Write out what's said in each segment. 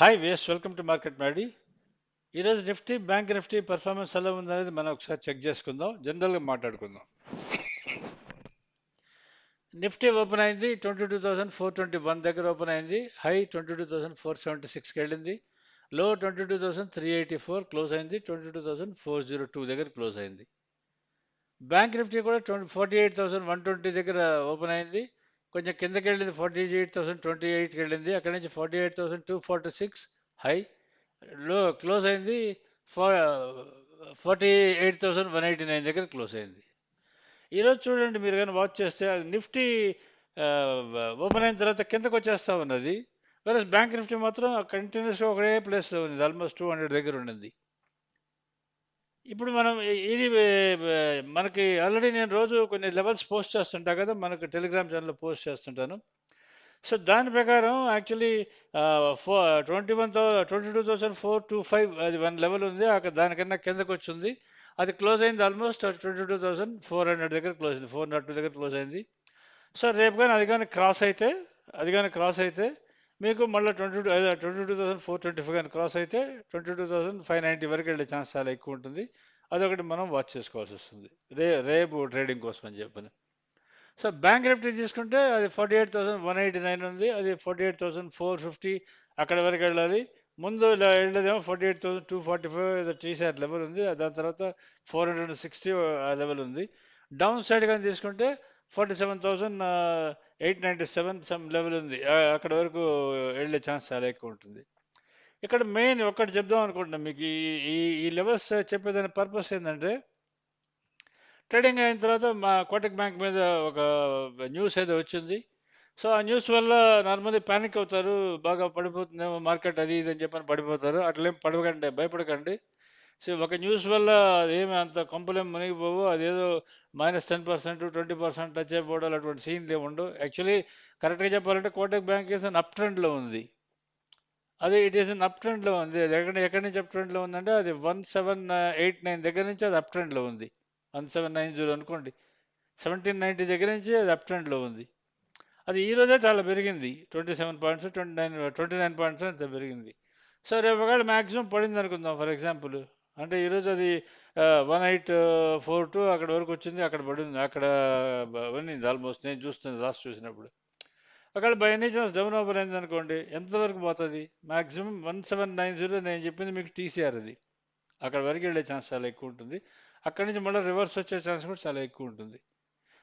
Hi guys welcome to market Maddy ఈరోజు Nifty bank Nifty performance ఎలా ఉందనేది మనం ఒకసారి చెక్ చేసుకుందాం. జనరల్గా మాట్లాడుకుందాం. నిఫ్టీ ఓపెన్ అయింది twenty two thousand four twenty one దగ్గర ఓపెన్ అయింది. High twenty two thousand four seventy సిక్స్కి వెళ్ళింది. Low twenty two thousand three eighty four close అయింది. Twenty two thousand four zero two దగ్గర క్లోజ్ అయింది. బ్యాంక్ నిఫ్టీ కూడా twenty forty eight thousand one twenty దగ్గర open అయింది. కొంచెం కిందకి వెళ్ళింది ఫార్టీ ఎయిట్ థౌసండ్ ట్వంటీ ఎయిట్కి వెళ్ళింది అక్కడి నుంచి forty eight thousand two forty six high. Low close అయింది forty eight thousand one eighty nine దగ్గర క్లోజ్ అయింది. ఈరోజు చూడండి మీరు కానీ వాచ్ చేస్తే అది నిఫ్టీ ఓపెన్ అయిన తర్వాత కిందకు వచ్చేస్తూ ఉన్నది. వేరే బ్యాంక్ నిఫ్టీ మాత్రం కంటిన్యూస్గా ఒకటే ప్లేస్లో ఉంది ఆల్మోస్ట్ టూ హండ్రెడ్ దగ్గర ఉండింది. ఇప్పుడు మనం ఇది మనకి ఆల్రెడీ నేను రోజు కొన్ని లెవెల్స్ పోస్ట్ చేస్తుంటా కదా మనకు టెలిగ్రామ్ ఛానల్లో పోస్ట్ చేస్తుంటాను. సో దాని ప్రకారం actually four twenty one thou twenty two thousand four two five అది వన్ లెవెల్ ఉంది. అక్కడ దానికన్నా కిందకు వచ్చింది. అది క్లోజ్ అయింది almost twenty two thousand four hundred దగ్గర క్లోజ్ అయింది. ఫోర్ నాట్ టూ దగ్గర క్లోజ్ అయింది. సో రేపు కానీ అది కానీ క్రాస్ అయితే అది కానీ క్రాస్ అయితే మీకు మళ్ళీ twenty two twenty two thousand four twenty five కానీ క్రాస్ అయితే twenty two thousand five ninety వరకు వెళ్ళే ఛాన్స్ చాలా ఎక్కువ ఉంటుంది. అదొకటి మనం వాచ్ చేసుకోవాల్సి వస్తుంది. రే రేపు ట్రేడింగ్ కోసం అని చెప్పని. సో బ్యాంక్ నిఫ్టీ తీసుకుంటే అది forty eight thousand one eighty nine ఉంది. అది forty eight thousand four fifty అక్కడ వరకు వెళ్ళాలి. ముందు ఇలా వెళ్ళేదేమో forty eight thousand two forty five ఏదో టీసీఆర్ లెవెల్ ఉంది. దాని తర్వాత ఫోర్ హండ్రెడ్ సిక్స్టీ ఆ లెవెల్ ఉంది. డౌన్ సైడ్ కానీ తీసుకుంటే forty seven thousand eight ninety seven some level ఉంది. అక్కడ వరకు వెళ్ళే ఛాన్స్ చాలా ఎక్కువ ఉంటుంది. ఇక్కడ మెయిన్ ఒక్కటి చెప్దాం అనుకుంటున్నాం మీకు. ఈ ఈ- లెవెల్స్ చెప్పేదాని పర్పస్ ఏంటంటే ట్రేడింగ్ అయిన తర్వాత మా కోటక్ బ్యాంక్ మీద ఒక న్యూస్ ఏదో వచ్చింది. సో ఆ న్యూస్ వల్ల నార్మల్లీ ప్యానిక్ అవుతారు. బాగా పడిపోతుందేమో మార్కెట్ అది ఇది అని చెప్పని పడిపోతారు. అట్లేం పడకండి భయపడకండి. సో ఒక న్యూస్ వల్ల ఏమి అంత కొంపలేం మునిగిపోవు. అదేదో minus ten percent twenty percent touch అయిపోవడాలు అటువంటి సీన్లు ఏమి ఉండవు. యాక్చువల్లీ కరెక్ట్గా చెప్పాలంటే Kotak bank is on up ట్రెండ్లో ఉంది. అది ఇట్ ఈస్ అన్ అప్ ట్రెండ్లో ఉంది. అది ఎక్కడ ఎక్కడి నుంచి అప్ ట్రెండ్లో ఉందంటే అది వన్ సెవెన్ ఎయిట్ నైన్ దగ్గర నుంచి అది అప్ ట్రెండ్లో ఉంది. వన్ సెవెన్ నైన్ జీరో అనుకోండి. సెవెంటీన్ నైంటీ దగ్గర నుంచి అది అప్ ట్రెండ్లో ఉంది. అది ఈ రోజే చాలా పెరిగింది. Twenty seven points twenty nine twenty nine points అంత పెరిగింది. సో రేపు ఒకవేళ మ్యాక్సిమం పడింది అనుకుందాం ఫర్ ఎగ్జాంపుల్ అంటే ఈరోజు అది వన్ ఎయిట్ ఫోర్ టూ అక్కడ వరకు వచ్చింది అక్కడ పడింది అక్కడ పడింది ఆల్మోస్ట్ నేను చూస్తుంది లాస్ట్ చూసినప్పుడు. అక్కడ by any chance down over అయింది అనుకోండి ఎంతవరకు పోతుంది? Maximum one seven nine zero నేను చెప్పింది మీకు టీసీఆర్ అది. అక్కడ వరకు వెళ్ళే ఛాన్స్ చాలా ఎక్కువ ఉంటుంది. అక్కడి నుంచి మళ్ళీ రివర్స్ వచ్చే ఛాన్స్ కూడా చాలా ఎక్కువ ఉంటుంది.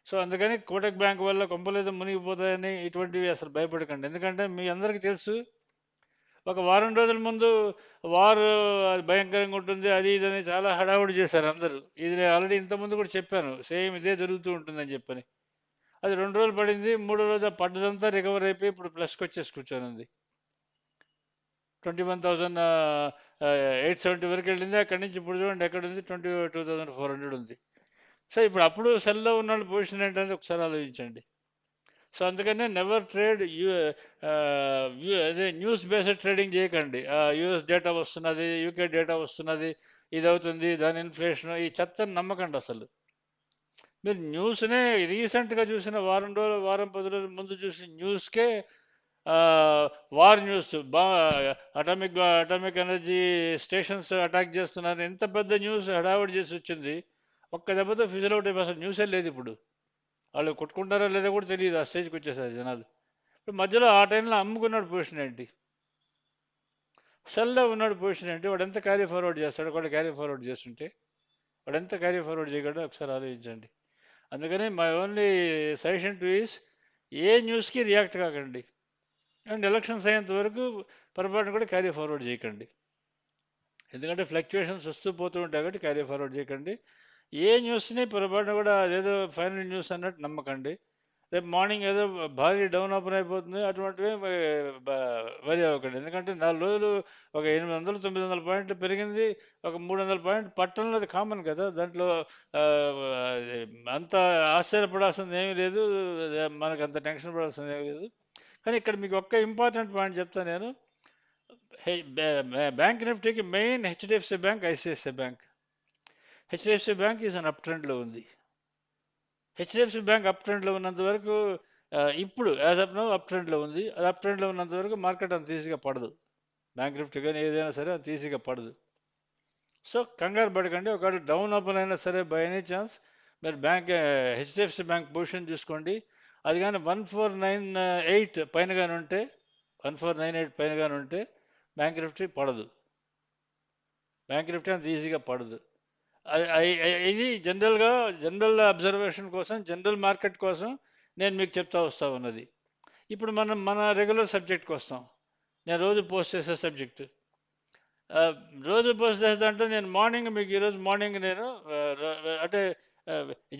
సో అందుకని కోటక్ బ్యాంక్ వల్ల కొంపలేదో మునిగిపోతాయని ఇటువంటివి అసలు భయపడకండి. ఎందుకంటే మీ అందరికీ తెలుసు ఒక వారం రోజుల ముందు వారు అది భయంకరంగా ఉంటుంది అది ఇది అని చాలా హడావుడి చేశారు అందరూ. ఇది నేను ఆల్రెడీ ఇంతకుముందు కూడా చెప్పాను సేమ్ ఇదే జరుగుతూ ఉంటుందని చెప్పని. అది రెండు రోజులు పడింది మూడో రోజు పడ్డదంతా రికవర్ అయిపోయి ఇప్పుడు ప్లస్కి వచ్చేసి కూర్చొని ఉంది. Twenty one thousand eight seventy వరకు వెళ్ళింది అక్కడి నుంచి ఇప్పుడు చూడండి ఎక్కడ ఉంది twenty two thousand four hundred ఉంది. సో ఇప్పుడు అప్పుడు సెల్లో ఉన్న వాళ్ళ పొజిషన్ ఏంటంటే ఒకసారి ఆలోచించండి. సో అందుకనే నెవర్ ట్రేడ్ యూ అదే న్యూస్ బేస్డ్ ట్రేడింగ్ చేయకండి. యూఎస్ డేటా వస్తున్నది యూకే డేటా వస్తున్నది ఇది అవుతుంది దాని ఇన్ఫ్లేషన్ ఈ చెత్తని నమ్మకండి అసలు. మీరు న్యూస్నే రీసెంట్గా చూసిన వారం రోజులు వారం పది రోజుల ముందు చూసిన న్యూస్కే వార్ న్యూస్ బా atomic atomic energy stations attack చేస్తున్నారు. ఇంత పెద్ద న్యూస్ హడావిడి చేసి వచ్చింది. ఒక్క దెబ్బతో ఫిజల్ అవుట్ అయిపోయి అసలు న్యూసే లేదు ఇప్పుడు. వాళ్ళు కొట్టుకుంటారో లేదో కూడా తెలియదు ఆ స్టేజ్కి వచ్చేసారు జనాలు. ఇప్పుడు మధ్యలో ఆ టైంలో అమ్ముకున్నాడు పొజిషన్ ఏంటి సెల్లో ఉన్నాడు పొజిషన్ ఏంటి వాడు ఎంత క్యారీ ఫార్వర్డ్ చేస్తాడు కూడా క్యారీ ఫార్వర్డ్ చేస్తుంటే వాడు ఎంత క్యారీ ఫార్వర్డ్ చేయగలడో ఒకసారి ఆలోచించండి. అందుకని my only suggestion to is ఏ న్యూస్కి రియాక్ట్ కాకండి. అండ్ ఎలక్షన్స్ అయ్యేంత వరకు పొరపాటున కూడా క్యారీ ఫార్వర్డ్ చేయకండి. ఎందుకంటే ఫ్లక్చుయేషన్స్ వస్తూ పోతూ ఉంటాయి కాబట్టి క్యారీ ఫార్వర్డ్ చేయకండి. ఏ న్యూస్ని పొరపాటున కూడా ఏదో ఫైనల్ న్యూస్ అన్నట్టు నమ్మకండి. రేపు మార్నింగ్ ఏదో భారీ డౌన్ ఓపెన్ అయిపోతుంది. అటువంటివి వరి అవ్వకండి. ఎందుకంటే నాలుగు రోజులు ఒక ఎనిమిది వందలు తొమ్మిది వందల పాయింట్లు పెరిగింది. ఒక మూడు వందల పాయింట్ పట్టణంలో అది కామన్ కదా. దాంట్లో అంత ఆశ్చర్యపడాల్సింది ఏమీ లేదు. మనకు అంత టెన్షన్ పడాల్సింది ఏమీ లేదు. కానీ ఇక్కడ మీకు ఒక్క ఇంపార్టెంట్ పాయింట్ చెప్తాను నేను. Bank నిఫ్టీకి main HDFC bank ICICI bank. HDFC bank is an up ట్రెండ్లో ఉంది. హెచ్డిఎఫ్సి బ్యాంక్ అప్ ట్రెండ్లో ఉన్నంత వరకు ఇప్పుడు యాజ్ అప్ నో అప్ ట్రెండ్లో ఉంది. అది అప్ ట్రెండ్లో ఉన్నంత వరకు మార్కెట్ అంత ఈజీగా పడదు. బ్యాంక్ నిఫ్టీ కానీ ఏదైనా సరే అంత ఈజీగా పడదు. సో కంగారు పడకండి. ఒకవేళ డౌన్ ఓపెన్ అయినా సరే బై ఎనీ ఛాన్స్ మీరు బ్యాంక్ హెచ్డిఎఫ్సి బ్యాంక్ పొజిషన్ చూసుకోండి. అది కానీ వన్ ఫోర్ నైన్ ఎయిట్ పైన కానీ ఉంటే వన్ ఫోర్ నైన్ ఎయిట్ పైన కానీ ఉంటే బ్యాంక్ నిఫ్టీ పడదు. బ్యాంక్ నిఫ్టీ అంత ఈజీగా పడదు. ఇది జనరల్గా జనరల్ అబ్జర్వేషన్ కోసం జనరల్ మార్కెట్ కోసం నేను మీకు చెప్తా వస్తా ఉన్నది. ఇప్పుడు మనం మన రెగ్యులర్ సబ్జెక్ట్కి వస్తాం. నేను రోజు పోస్ట్ చేసే సబ్జెక్ట్. రోజు పోస్ట్ చేస్తా అంటే నేను మార్నింగ్ మీకు ఈరోజు మార్నింగ్ నేను అంటే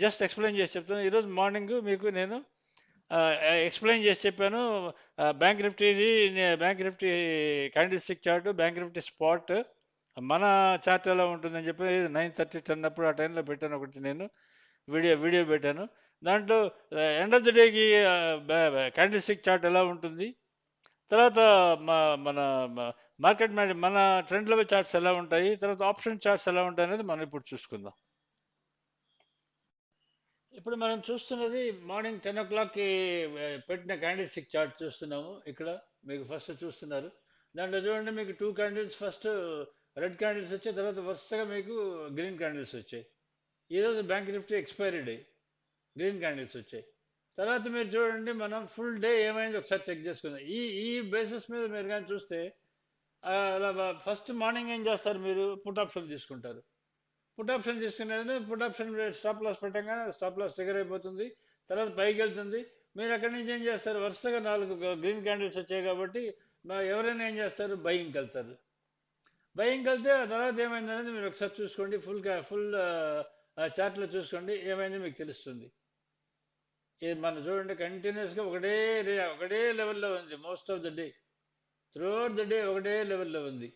జస్ట్ ఎక్స్ప్లెయిన్ చేసి చెప్తాను. ఈరోజు మార్నింగ్ మీకు నేను ఎక్స్ప్లెయిన్ చేసి చెప్పాను. Bank నిఫ్టీది bank Nifty candlestick chart bank Nifty spot మన చార్ట్ ఎలా ఉంటుందని చెప్పి నైన్ థర్టీ టెన్ అప్పుడు ఆ టైంలో పెట్టాను ఒకటి నేను. వీడియో వీడియో పెట్టాను. దాంట్లో ఎండ్ ఆఫ్ ద డేకి క్యాండిస్టిక్ చార్ట్ ఎలా ఉంటుంది? తర్వాత మన మార్కెట్ మన ట్రెండ్ లెవెల్ చార్ట్స్ ఎలా ఉంటాయి? తర్వాత ఆప్షన్ చార్ట్స్ ఎలా ఉంటాయి అనేది మనం ఇప్పుడు చూసుకుందాం. ఇప్పుడు మనం చూస్తున్నది మార్నింగ్ టెన్ ఓ క్లాక్కి పెట్టిన క్యాండిల్స్టిక్ చార్ట్ చూస్తున్నాము. ఇక్కడ మీకు ఫస్ట్ చూస్తున్నారు. దాంట్లో చూడండి మీకు two candles first red candles వచ్చాయి తర్వాత వరుసగా మీకు గ్రీన్ క్యాండిల్స్ వచ్చాయి. ఈరోజు bank Nifty expiry day. Green candles వచ్చాయి. తర్వాత మీరు చూడండి మనం ఫుల్ డే ఏమైంది ఒకసారి చెక్ చేసుకుందాం. ఈ ఈ బేసిస్ మీద మీరు కానీ చూస్తే అలా ఫస్ట్ మార్నింగ్ ఏం చేస్తారు మీరు? పుట్ ఆప్షన్ తీసుకుంటారు. పుట్ ఆప్షన్ తీసుకునేది పుట్ ఆప్షన్ స్టాప్ లాస్ పెట్టగానే స్టాప్ లాస్ ట్రిగర్ అయిపోతుంది. తర్వాత పైకి వెళ్తుంది. మీరు అక్కడి నుంచి ఏం చేస్తారు? వరుసగా నాలుగు గ్రీన్ క్యాండిల్స్ వచ్చాయి కాబట్టి మా ఎవరైనా ఏం చేస్తారు? బయింగ్కి వెళ్తారు. భయం కలితే ఆ తర్వాత ఏమైంది అనేది మీరు ఒకసారి చూసుకోండి. ఫుల్ ఫుల్ చార్ట్లో చూసుకోండి. ఏమైంది మీకు తెలుస్తుంది. ఇది మనం చూడండి కంటిన్యూస్గా ఒకటే రే- ఒకటే లెవెల్లో ఉంది. Most of the day throughout the day ఒకటే లెవెల్లో ఉంది.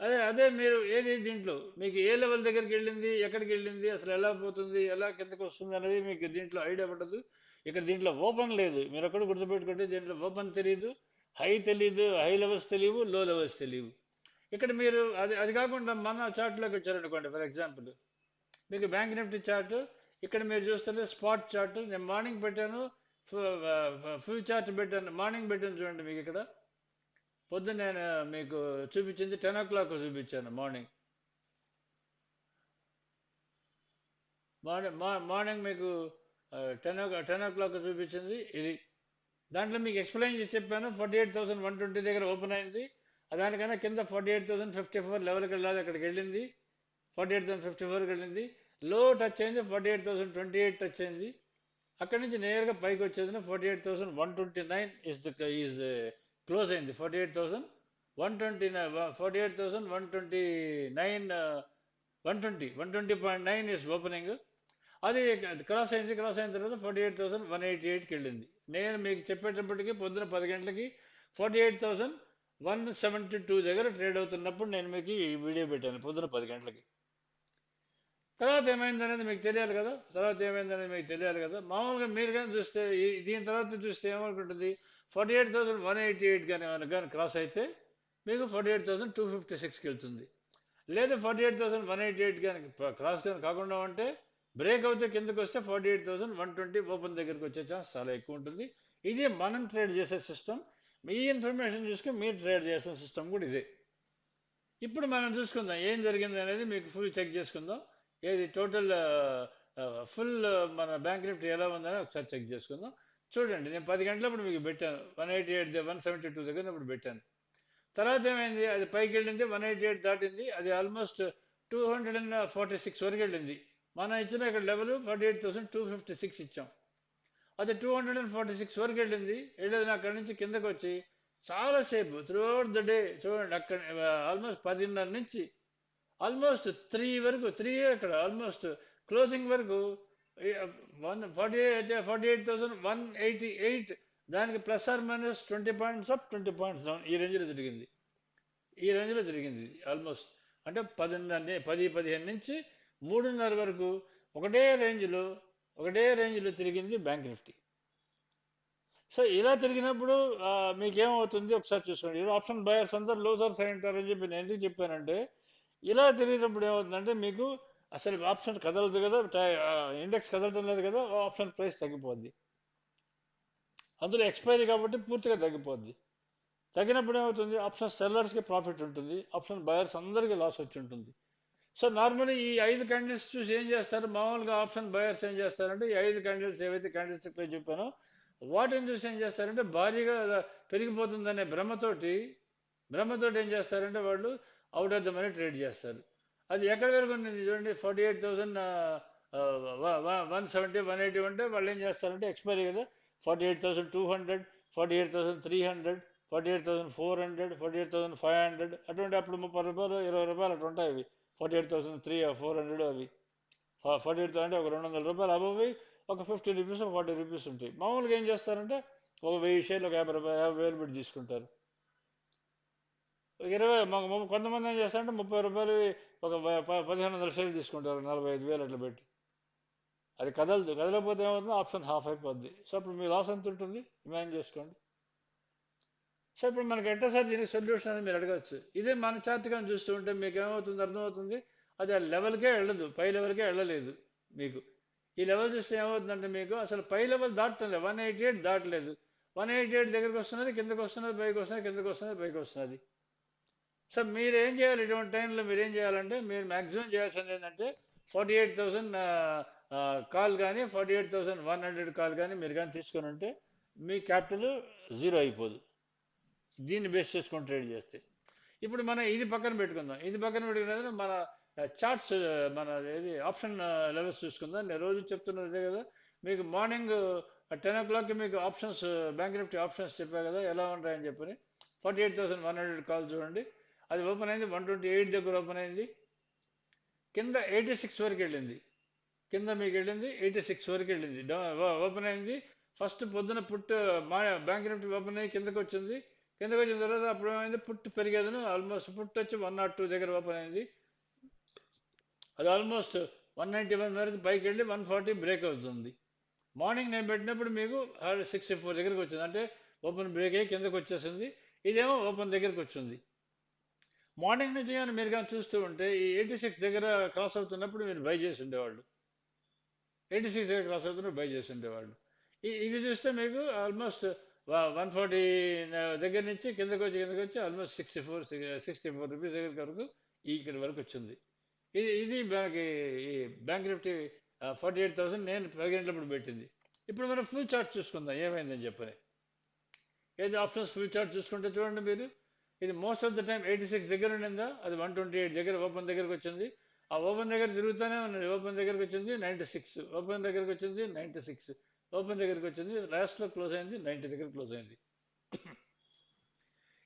అదే అదే మీరు ఏది దీంట్లో మీకు ఏ లెవెల్ దగ్గరికి వెళ్ళింది ఎక్కడికి వెళ్ళింది అసలు ఎలా పోతుంది ఎలా కిందకు వస్తుంది అనేది మీకు దీంట్లో ఐడియా పడదు. ఇక్కడ దీంట్లో ఓపెన్ లేదు. మీరు అక్కడ గుర్తుపెట్టుకుంటే దీంట్లో ఓపెన్ తెలియదు హై తెలియదు హై లెవెల్స్ తెలియవు లో లెవెల్స్ తెలియవు ఇక్కడ మీరు అది అది కాకుండా మన చార్ట్లోకి వచ్చారనుకోండి ఫర్ ఎగ్జాంపుల్ మీకు బ్యాంక్ నిఫ్టీ చార్ట్ ఇక్కడ మీరు చూస్తుంటే స్పాట్ చార్ట్ నేను మార్నింగ్ పెట్టాను ఫుల్ చార్ట్ పెట్టాను మార్నింగ్ పెట్టాను చూడండి మీకు ఇక్కడ. పొద్దున్న నేను మీకు చూపించింది టెన్ ఓ క్లాక్ చూపించాను మార్నింగ్. మార్నింగ్ మార్నింగ్ మీకు ten o ten o'clock చూపించింది ఇది. దాంట్లో మీకు ఎక్స్ప్లెయిన్ చేసి చెప్పాను forty eight thousand one twenty దగ్గర ఓపెన్ అయింది. దానికన్నా కింద forty eight thousand fifty four లెవెల్కి వెళ్ళాలి అక్కడికి వెళ్ళింది. ఫార్టీ ఎయిట్ థౌసండ్ ఫిఫ్టీ ఫోర్కి వెళ్ళింది. లో టచ్ అయింది forty eight thousand twenty eight touch అయింది. అక్కడి నుంచి నేరుగా పైకి వచ్చేది forty eight thousand one twenty nine is the is close అయింది. Forty eight thousand one twenty forty eight thousand one twenty nine one twenty one twenty point nine is opening అది cross అయింది cross అయిన తర్వాత forty eight thousand one eighty ఎయిట్కి వెళ్ళింది. నేను మీకు చెప్పేటప్పటికి పొద్దున పది గంటలకి forty eight thousand one seventy two దగ్గర ట్రేడ్ అవుతున్నప్పుడు నేను మీకు ఈ వీడియో పెట్టాను పొద్దున పది గంటలకి. తర్వాత ఏమైందనేది మీకు తెలియాలి కదా తర్వాత ఏమైందనేది మీకు తెలియాలి కదా. మామూలుగా మీరు కానీ చూస్తే దీని తర్వాత చూస్తే ఏమనుకుంటుంది? Forty eight thousand one eighty eight కానీ ఏమైనా కానీ క్రాస్ అయితే మీకు forty eight thousand two fifty సిక్స్కి వెళ్తుంది. లేదా forty eight thousand one eighty eight కానీ క్రాస్ కానీ కాకుండా ఉంటే బ్రేక్ అవుతే కిందకు వస్తే forty eight thousand one twenty open దగ్గరికి వచ్చే ఛాన్స్ చాలా ఎక్కువ ఉంటుంది. ఇది మనం ట్రేడ్ చేసే సిస్టమ్ మీ ఇన్ఫర్మేషన్ చూసుకుని మీరు ట్రేడ్ చేసిన సిస్టమ్ కూడా ఇదే. ఇప్పుడు మనం చూసుకుందాం ఏం జరిగింది అనేది మీకు ఫుల్ చెక్ చేసుకుందాం. ఏది టోటల్ ఫుల్ మన బ్యాంక్ నిఫ్టీ ఎలా ఉందని ఒకసారి చెక్ చేసుకుందాం. చూడండి నేను పది గంటలప్పుడు మీకు పెట్టాను. One eighty eight one seventy two దగ్గర ఇప్పుడు పెట్టాను. తర్వాత ఏమైంది? అది పైకి వెళ్ళింది వన్ ఎయిటీ ఎయిట్ దాటింది. అది almost two hundred and forty six వరకు వెళ్ళింది. మనం ఇచ్చిన ఇక్కడ level forty eight thousand two fifty six ఇచ్చాం. అది two hundred and forty six వరకు వెళ్ళింది. వెళ్ళేది అక్కడి నుంచి కిందకు వచ్చి చాలాసేపు త్రూఅవుట్ ద డే చూడండి అక్కడ ఆల్మోస్ట్ పదిన్నర నుంచి ఆల్మోస్ట్ త్రీ వరకు త్రీ అక్కడ ఆల్మోస్ట్ క్లోజింగ్ వరకు one forty eight forty eight thousand one eighty eight దానికి plus or minus twenty points up twenty points down ఈ రేంజ్లో జరిగింది. ఈ రేంజ్లో జరిగింది ఆల్మోస్ట్ అంటే పదిన్నర పది పదిహేను నుంచి మూడున్నర వరకు ఒకటే రేంజ్లో ఒకటే రేంజ్లో తిరిగింది బ్యాంక్ నిఫ్టీ. సో ఇలా తిరిగినప్పుడు మీకేమవుతుంది? ఒకసారి చూసుకోండి. ఆప్షన్ బయర్స్ అందరు లూజర్స్ అయి ఉంటారని చెప్పి నేను ఎందుకు చెప్పానంటే ఇలా తిరిగినప్పుడు ఏమవుతుందంటే మీకు అసలు ఆప్షన్ కదలదు కదా ఇండెక్స్ కదలటం లేదు కదా ఆప్షన్ ప్రైస్ తగ్గిపోద్ది. అందులో ఎక్స్పైరీ కాబట్టి పూర్తిగా తగ్గిపోద్ది. తగ్గినప్పుడు ఏమవుతుంది? ఆప్షన్ సెల్లర్స్కి ప్రాఫిట్ ఉంటుంది. ఆప్షన్ బయర్స్ అందరికీ లాస్ వచ్చి ఉంటుంది. సో నార్మల్లీ ఈ ఐదు క్యాండిల్స్ చూసి ఏం చేస్తారు? మామూలుగా ఆప్షన్ బయర్స్ ఏం చేస్తారంటే ఈ ఐదు క్యాండిల్స్ ఏవైతే క్యాండిల్స్ ఇక్కడ చెప్పానో వాటిని చూసి ఏం చేస్తారంటే భారీగా పెరిగిపోతుందనే భ్రమతోటి భ్రమతోటి ఏం చేస్తారంటే వాళ్ళు out of the money trade చేస్తారు. అది ఎక్కడ వరకు ఉంది చూడండి forty eight thousand one seventy one eighty ఉంటే వాళ్ళు ఏం చేస్తారంటే ఎక్స్పైరీ కదా forty eight thousand two hundred forty eight thousand three hundred forty eight thousand four hundred forty eight thousand five hundred అటువంటి అప్పుడు ముప్పై రూపాయలు ఇరవై రూపాయలు అటు ఉంటాయి forty eight thousand three four hundred అవి. ఫార్టీ ఎయిట్ అంటే ఒక రెండు వందల రూపాయలు అబవి ఒక ఫిఫ్టీ రూపీస్ ఒక ఫార్టీ రూపీస్ ఉంటాయి. మామూలుగా ఏం చేస్తారంటే ఒక వెయ్యి షేర్లు ఒక యాభై రూపాయలు యాభై వేలు పెట్టి తీసుకుంటారు. ఇరవై మాకు కొంతమంది ఏం చేస్తారంటే ముప్పై రూపాయలు ఒక ప- ప- పదిహేను వందల షేర్లు తీసుకుంటారు నలభై ఐదు వేలు అట్లా పెట్టి. అది కదలదు. కదలకపోతే ఏమవుతుంది? ఆప్షన్ హాఫ్ అయిపోద్ది. సో అప్పుడు మీ లాస్ ఎంత ఉంటుంది? ఇమాజిన్ చేసుకోండి. సో ఇప్పుడు మనకి ఎట్లా సార్ దీనికి సొల్యూషన్ అని మీరు అడగచ్చు. ఇదే మన చార్ట్ కానీ చూస్తూ ఉంటే మీకు ఏమవుతుంది అర్థమవుతుంది? అది ఆ లెవెల్కే వెళ్ళదు పై లెవెల్కే వెళ్ళలేదు మీకు. ఈ లెవెల్ చూస్తే ఏమవుతుందంటే మీకు అసలు పై లెవెల్ దాటం లేదు వన్ ఎయిటీ ఎయిట్ దాటలేదు. వన్ ఎయిటీ ఎయిట్ దగ్గరికి వస్తున్నది కిందకి వస్తున్నది పైకి వస్తున్నది కిందకు వస్తున్నది పైకి వస్తున్నది. సో మీరు ఏం చేయాలి ఇటువంటి టైంలో? మీరు ఏం చేయాలంటే మీరు మ్యాక్సిమం చేయాల్సింది ఏంటంటే ఫార్టీ ఎయిట్ థౌసండ్ కాల్ కానీ forty eight thousand one hundred call కానీ మీరు కానీ తీసుకొని ఉంటే మీ క్యాపిటల్ జీరో అయిపోదు. దీన్ని బేస్ చేసుకొని ట్రేడ్ చేస్తే. ఇప్పుడు మనం ఇది పక్కన పెట్టుకుందాం. ఇది పక్కన పెట్టుకున్నది మన చార్ట్స్ మన ఏది ఆప్షన్ లెవెల్స్ చూసుకుందాం. నేను రోజు చెప్తున్నది అదే కదా. మీకు మార్నింగ్ టెన్ ఓ క్లాక్కి మీకు ఆప్షన్స్ బ్యాంక్ నిఫ్టీ ఆప్షన్స్ చెప్పా కదా ఎలా ఉంటాయని చెప్పని. Forty eight thousand one hundred call చూడండి. అది ఓపెన్ అయింది వన్ ట్వంటీ ఎయిట్ దగ్గర ఓపెన్ అయింది. కింద ఎయిటీ సిక్స్ వరకు వెళ్ళింది. కింద మీకు వెళ్ళింది ఎయిటీ సిక్స్ వరకు వెళ్ళింది. ఓపెన్ అయింది. ఫస్ట్ పొద్దున పుట్ మా బ్యాంక్ నిఫ్టీ ఓపెన్ అయ్యి కిందకి వచ్చింది. కిందకి వచ్చిన తర్వాత అప్పుడు ఏమైంది? పుట్టు పెరిగేదను. ఆల్మోస్ట్ పుట్టు వచ్చి వన్ నాట్ టూ దగ్గర ఓపెన్ అయింది. అది ఆల్మోస్ట్ వన్ నైంటీ వన్ వరకు పైకి వెళ్ళి వన్ ఫార్టీ బ్రేక్ అవుతుంది. మార్నింగ్ నేను పెట్టినప్పుడు మీకు సిక్స్టీ ఫోర్ దగ్గరకు వచ్చింది. అంటే ఓపెన్ బ్రేక్ అయ్యి కిందకి వచ్చేసింది. ఇదేమో ఓపెన్ దగ్గరకు వచ్చింది. మార్నింగ్ నుంచి కానీ మీరు కానీ చూస్తూ ఉంటే ఈ ఎయిటీ సిక్స్ దగ్గర క్రాస్ అవుతున్నప్పుడు మీరు బై చేసి ఉండేవాళ్ళు. ఎయిటీ సిక్స్ దగ్గర క్రాస్ అవుతున్నప్పుడు బై చేసి ఉండేవాళ్ళు. ఇది చూస్తే మీకు ఆల్మోస్ట్ వన్ ఫార్టీ దగ్గర నుంచి కిందకు వచ్చి కిందకు వచ్చి almost sixty four sixty four rupees దగ్గర వరకు ఈ ఇక్కడ వరకు వచ్చింది. ఇది ఇది మనకి ఈ bank Nifty forty eight thousand నేను పది గంటలప్పుడు పెట్టింది. ఇప్పుడు మనం ఫుల్ చార్ట్ చూసుకుందాం ఏమైందని చెప్పని. ఏది ఆప్షన్స్ ఫుల్ చార్ట్ చూసుకుంటే చూడండి మీరు. ఇది most of the time eighty six దగ్గర ఉండిందా? అది వన్ ట్వంటీ ఎయిట్ దగ్గర ఓపెన్ దగ్గరకు వచ్చింది. ఆ ఓపెన్ దగ్గర తిరుగుతూనే ఉన్నది. ఓపెన్ దగ్గరకు వచ్చింది నైంటీ సిక్స్ ఓపెన్ దగ్గరకు వచ్చింది నైంటీ సిక్స్ ఓపెన్ దగ్గరికి వచ్చింది లాస్ట్లో క్లోజ్ అయింది నైంటీ దగ్గర క్లోజ్ అయింది.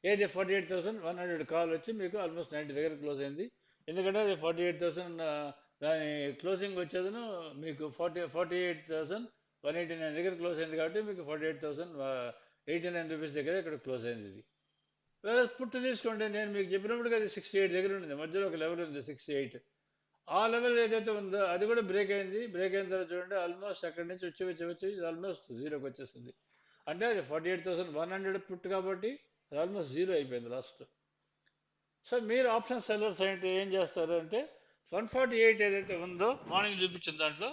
ఏది forty eight thousand one hundred call వచ్చి మీకు ఆల్మోస్ట్ నైంటీ దగ్గర క్లోజ్ అయింది. ఎందుకంటే అది ఫార్టీ ఎయిట్ థౌసండ్ దాని క్లోజింగ్ వచ్చేదను మీకు forty forty eight thousand one eighty nine దగ్గర క్లోజ్ అయింది కాబట్టి మీకు forty eight thousand eighty nine rupees దగ్గర ఇక్కడ క్లోజ్ అయింది ఇది. వేరే పుట్టు తీసుకోండి నేను మీకు చెప్పినప్పుడు అది సిక్స్టీ ఎయిట్ దగ్గర ఉంది మధ్యలో ఒక లెవెల్ ఉంది సిక్స్టీ ఎయిట్ ఆ లెవెల్ ఏదైతే ఉందో అది కూడా బ్రేక్ అయింది. బ్రేక్ అయిన తర్వాత చూడండి ఆల్మోస్ట్ అక్కడి నుంచి వచ్చి వచ్చి వచ్చి ఆల్మోస్ట్ జీరోకి వచ్చేసింది. అంటే అది forty eight thousand one hundred put కాబట్టి అది ఆల్మోస్ట్ జీరో అయిపోయింది లాస్ట్ సో మీరు ఆప్షన్ సెల్లర్స్ అంటే ఏం చేస్తారు అంటే వన్ ఫార్టీ ఎయిట్ ఏదైతే ఉందో మార్నింగ్ చూపించిన దాంట్లో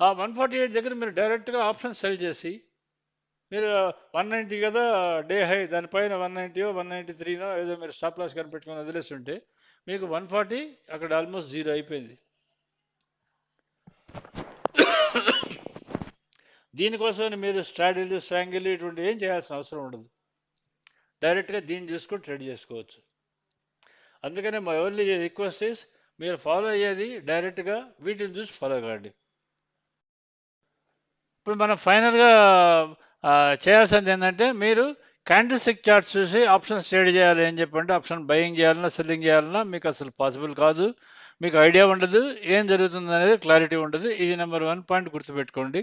ఆ వన్ ఫార్టీ ఎయిట్ దగ్గర మీరు డైరెక్ట్గా ఆప్షన్ సెల్ చేసి మీరు uh, వన్ నైంటీ కదా డే హై దానిపైన వన్ నైంటీయో వన్ నైంటీ త్రీనో ఏదో మీరు స్టాప్ లాస్ కనిపెట్టుకుని వదిలేసి ఉంటే మీకు వన్ ఫార్టీ అక్కడ ఆల్మోస్ట్ జీరో అయిపోయింది. దీనికోసమని మీరు స్ట్రాటజీ స్ట్రాంగిల్ ఇటువంటి ఏం చేయాల్సిన అవసరం ఉండదు. డైరెక్ట్గా దీన్ని చూసుకొని ట్రేడ్ చేసుకోవచ్చు. అందుకనే మా ఓన్లీ రిక్వెస్ట్ ఇస్ మీరు ఫాలో అయ్యేది డైరెక్ట్గా వీటిని చూసి ఫాలో కాండి. ఇప్పుడు మనం ఫైనల్గా చేయాల్సింది ఏంటంటే మీరు క్యాండిల్ స్టిక్ చార్ట్స్ చూసి ఆప్షన్స్ ట్రేడ్ చేయాలి అని చెప్పంటే ఆప్షన్ బయింగ్ చేయాలన్నా సెల్లింగ్ చేయాలన్నా మీకు అసలు పాసిబుల్ కాదు. మీకు ఐడియా ఉండదు. ఏం జరుగుతుంది అనేది క్లారిటీ ఉండదు. ఇది నెంబర్ వన్ పాయింట్ గుర్తుపెట్టుకోండి.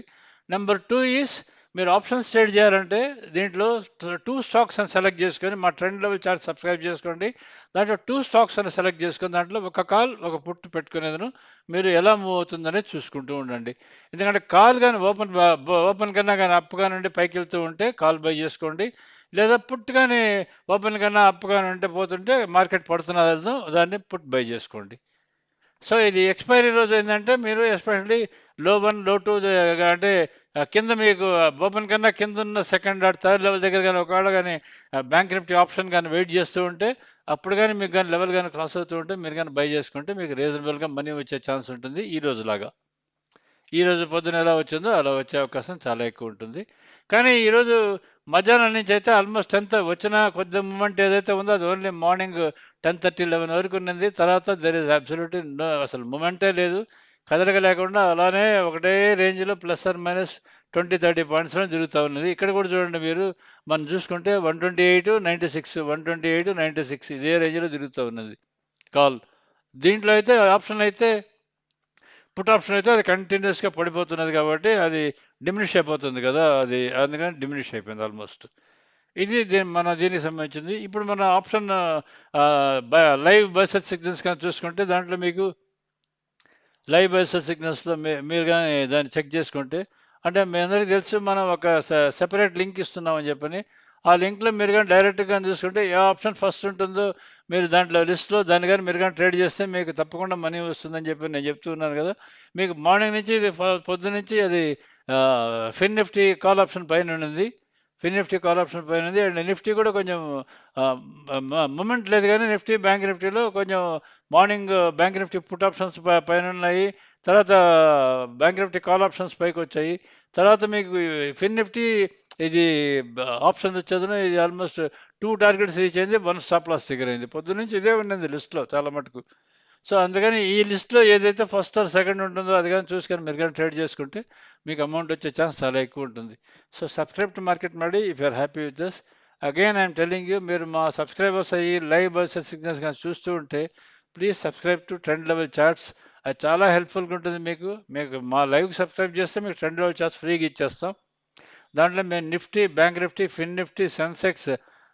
నెంబర్ టూ ఈస్ మీరు ఆప్షన్స్ ట్రేడ్ చేయాలంటే దీంట్లో టూ స్టాక్స్ అని సెలెక్ట్ చేసుకొని మా ట్రెండ్ లెవెల్ చార్ట్ సబ్స్క్రైబ్ చేసుకోండి. దాంట్లో టూ స్టాక్స్ అని సెలెక్ట్ చేసుకుని దాంట్లో ఒక కాల్ ఒక పుట్టు పెట్టుకునేదను మీరు ఎలా మూవ్ అవుతుందనేది చూసుకుంటూ ఉండండి. ఎందుకంటే కాల్ కానీ ఓపెన్ ఓపెన్ కన్నా కానీ అప్ కానివ్వండి పైకి వెళ్తూ ఉంటే కాల్ బై చేసుకోండి. లేదా పుట్ కానీ ఓపెన్ కన్నా అప్ కానీ ఉంటే పోతుంటే మార్కెట్ పడుతున్నదో దాన్ని పుట్ బై చేసుకోండి. సో ఇది ఎక్స్పైరీ రోజు ఏంటంటే మీరు ఎస్పెషల్లీ లో వన్లో టూ అంటే కింద మీకు ఓపెన్ కన్నా కింద ఉన్న సెకండ్ ఆర్ థర్డ్ లెవెల్ దగ్గర కానీ ఒకవేళ కానీ బ్యాంక్ నిఫ్టీ ఆప్షన్ కానీ వెయిట్ చేస్తూ ఉంటే అప్పుడు కానీ మీకు కానీ లెవెల్ కానీ క్రాస్ అవుతూ ఉంటే మీరు కానీ బై చేసుకుంటే మీకు రీజనబుల్గా మనీ వచ్చే ఛాన్స్ ఉంటుంది ఈ రోజు లాగా ఈ రోజు పొద్దున ఎలా వచ్చిందో అలా వచ్చే అవకాశం చాలా ఎక్కువ ఉంటుంది. కానీ ఈరోజు మధ్యాహ్నం నుంచి అయితే ఆల్మోస్ట్ టెన్త్ వచ్చిన కొద్ది మూమెంట్ ఏదైతే ఉందో అది only morning ten thirty eleven వరకు ఉన్నది. తర్వాత దెర్ ఇస్ అబ్సల్యూట్లీ నో అసలు మూమెంటే లేదు. కదలిక లేకుండా అలానే ఒకటే రేంజ్లో plus or minus twenty thirty పాయింట్స్లో జరుగుతూ ఉన్నది. ఇక్కడ కూడా చూడండి మీరు మనం చూసుకుంటే one twenty eight ninety six one twenty eight ninety six ఇదే రేంజ్లో జరుగుతూ ఉన్నది. కాల్. దీంట్లో అయితే ఆప్షన్ అయితే పుట్ ఆప్షన్ అయితే అది కంటిన్యూస్గా పడిపోతున్నది కాబట్టి అది డిమినిష్ అయిపోతుంది కదా అది అందుకని డిమినిష్ అయిపోయింది ఆల్మోస్ట్. ఇది దీని మన దీనికి సంబంధించింది. ఇప్పుడు మన ఆప్షన్ లైవ్ బైసెట్ సిగ్నల్స్ కానీ చూసుకుంటే దాంట్లో మీకు లైవ్ బైసెట్ సిగ్నల్స్లో మీరు కానీ దాన్ని చెక్ చేసుకుంటే అంటే మీ అందరికీ తెలుసు మనం ఒక సెపరేట్ లింక్ ఇస్తున్నామని చెప్పని ఆ లింక్లో మీరు కానీ డైరెక్ట్గా చూసుకుంటే ఏ ఆప్షన్ ఫస్ట్ ఉంటుందో మీరు దాంట్లో లిస్ట్లో దాన్ని కానీ మీరు కానీ ట్రేడ్ చేస్తే మీకు తప్పకుండా మనీ వస్తుందని చెప్పి నేను చెప్తున్నాను కదా. మీకు మార్నింగ్ నుంచి ఇది ఫ- పొద్దు నుంచి అది ఫిన్ నిఫ్టీ కాల్ ఆప్షన్ పైన ఉన్నది. ఫిన్ నిఫ్టీ కాల్ ఆప్షన్ పైన ఉంది అండ్ నిఫ్టీ కూడా కొంచెం మూమెంట్ లేదు కానీ నిఫ్టీ బ్యాంక్ నిఫ్టీలో కొంచెం morning bank Nifty put options పైన ఉన్నాయి. తర్వాత బ్యాంక్ నిఫ్టీ కాల్ ఆప్షన్స్ పైకి వచ్చాయి. తర్వాత మీకు ఫిన్ నిఫ్టీ ఇది ఆప్షన్ వచ్చేది ఇది ఆల్మోస్ట్ టూ టార్గెట్స్ రీచ్ అయింది. వన్ స్టాప్ లాస్ దగ్గర అయింది పొద్దున్నుంచి ఇదే ఉన్నది లిస్ట్లో చాలా మటుకు. సో అందుకని ఈ లిస్ట్లో ఏదైతే ఫస్ట్ ఆర్ సెకండ్ ఉంటుందో అది కానీ చూసుకొని మీరు కానీ ట్రేడ్ చేసుకుంటే మీకు అమౌంట్ వచ్చే ఛాన్స్ చాలా ఎక్కువ ఉంటుంది. సో సబ్స్క్రైబ్ టు మార్కెట్ ಮಾಡಿ if you're happy with this. Again I'm telling you మీరు మా సబ్స్క్రైబర్స్ అయ్యి లైవ్ బస్ సిగ్నల్స్ కానీ చూస్తూ ఉంటే please subscribe to trend level charts అది చాలా హెల్ప్ఫుల్గా ఉంటుంది మీకు. మీకు మా లైవ్కి సబ్స్క్రైబ్ చేస్తే మీకు ట్రెండ్ లెవెల్ చార్ట్స్ ఫ్రీగా ఇచ్చేస్తాం. దాంట్లో మేము Nifty bank Nifty Fin Nifty Sensex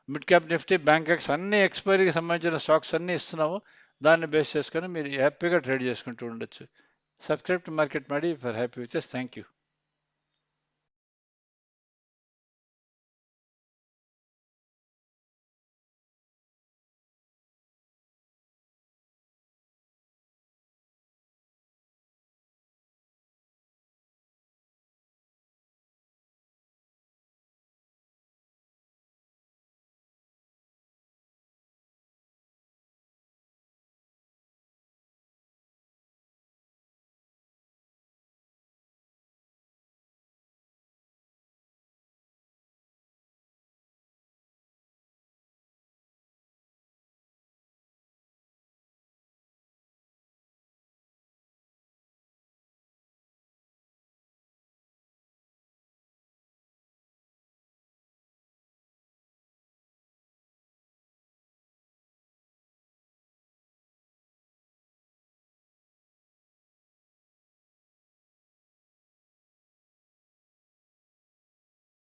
mid cap Nifty Bankex అన్ని ఎక్స్పైరీకి సంబంధించిన స్టాక్స్ అన్నీ ఇస్తున్నాము. దాన్ని బేస్ చేసుకొని మీరు హ్యాపీగా ట్రేడ్ చేసుకుంటూ ఉండొచ్చు. సబ్స్క్రైబ్ టు మార్కెట్ మాడి for happy wishes thank you